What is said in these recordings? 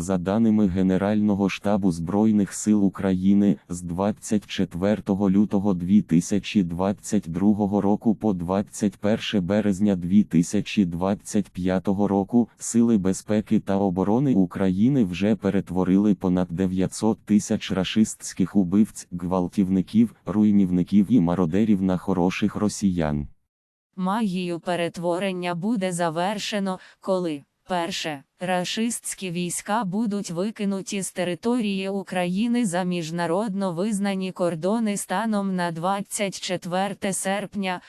За даними Генерального штабу Збройних сил України, з 24 лютого 2022 року по 21 березня 2025 року Сили безпеки та оборони України вже перетворили понад 900 тисяч рашистських убивць, гвалтівників, руйнівників і мародерів на хороших росіян. Магію перетворення буде завершено, коли перше рашистські війська будуть викинуті з території України за міжнародно визнані кордони станом на 24 серпня,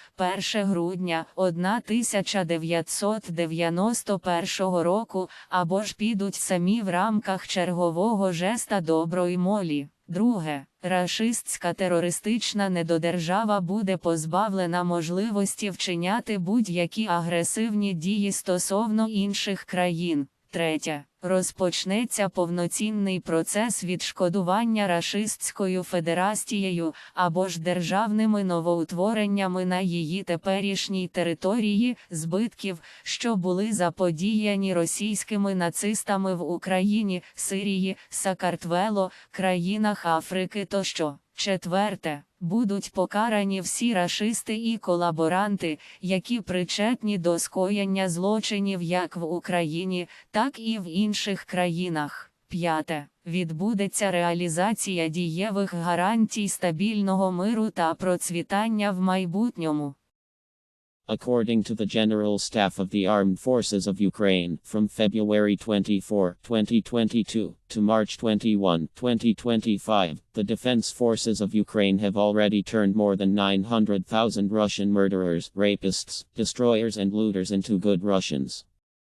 1 грудня 1991 року, або ж підуть самі в рамках чергового жеста доброї молі. Друге, рашистська терористична недодержава буде позбавлена можливості вчиняти будь-які агресивні дії стосовно інших країн. Третє. Розпочнеться повноцінний процес відшкодування Рашистською Федерацією або ж державними новоутвореннями на її теперішній території збитків, що були заподіяні російськими нацистами в Україні, Сирії, Сакартвело, країнах Африки тощо. Четверте. Будуть покарані всі рашисти і колаборанти, які причетні до скоєння злочинів як в Україні, так і в інших країнах. П'яте. Відбудеться реалізація дієвих гарантій стабільного миру та процвітання в майбутньому. According to the General Staff of the Armed Forces of Ukraine, from February 24, 2022, to March 21, 2025, the Defense Forces of Ukraine have already turned more than 900,000 Russian murderers, rapists, destroyers, and looters into good Russians.